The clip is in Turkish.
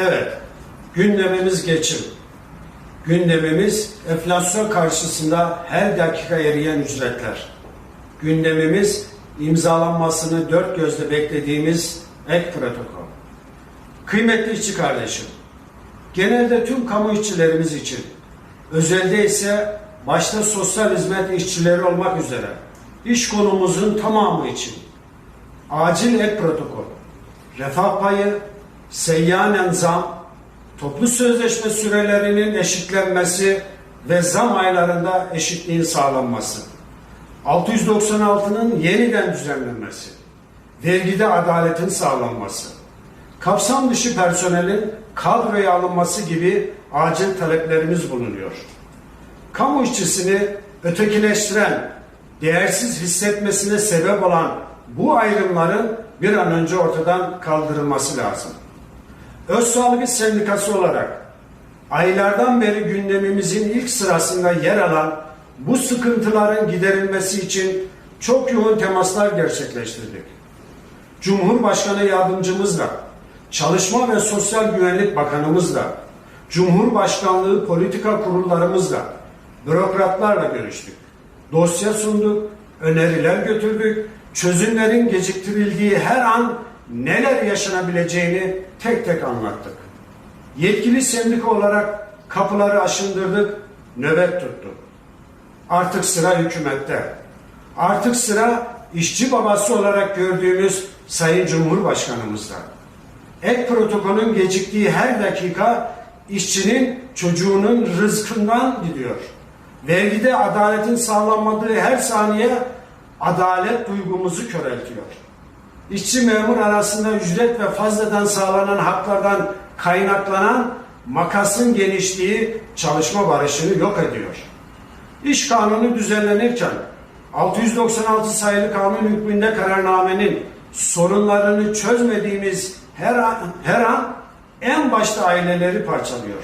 Evet, gündemimiz geçim. Gündemimiz enflasyon karşısında her dakika eriyen ücretler. Gündemimiz imzalanmasını dört gözle beklediğimiz ek protokol. Kıymetli işçi kardeşim, genelde tüm kamu işçilerimiz için, özelde ise başta sosyal hizmet işçileri olmak üzere iş konumuzun tamamı için acil ek protokol, refah payı, seyyanen zam, toplu sözleşme sürelerinin eşitlenmesi ve zam aylarında eşitliğin sağlanması, 696'nın yeniden düzenlenmesi, vergide adaletin sağlanması, kapsam dışı personelin kadroya alınması gibi acil taleplerimiz bulunuyor. Kamu işçisini ötekileştiren, değersiz hissetmesine sebep olan bu ayrımların bir an önce ortadan kaldırılması lazım. Öz Sağlık Sendikası olarak aylardan beri gündemimizin ilk sırasında yer alan bu sıkıntıların giderilmesi için çok yoğun temaslar gerçekleştirdik. Cumhurbaşkanı yardımcımızla, Çalışma ve Sosyal Güvenlik Bakanımızla, Cumhurbaşkanlığı politika kurullarımızla, bürokratlarla görüştük. Dosya sunduk, öneriler götürdük, çözümlerin geciktirildiği her an neler yaşanabileceğini tek tek anlattık. Yetkili sendika olarak kapıları aşındırdık, nöbet tuttuk. Artık sıra hükümette. Artık sıra işçi babası olarak gördüğümüz Sayın Cumhurbaşkanımızda. Ek protokolün geciktiği her dakika işçinin çocuğunun rızkından gidiyor. Vergide adaletin sağlanmadığı her saniye adalet duygumuzu köreltiyor. İşçi memur arasında ücret ve fazladan sağlanan haklardan kaynaklanan makasın genişliği çalışma barışını yok ediyor. İş kanunu düzenlenirken 696 sayılı kanun hükmünde kararnamenin sorunlarını çözmediğimiz her an, her an en başta aileleri parçalıyor.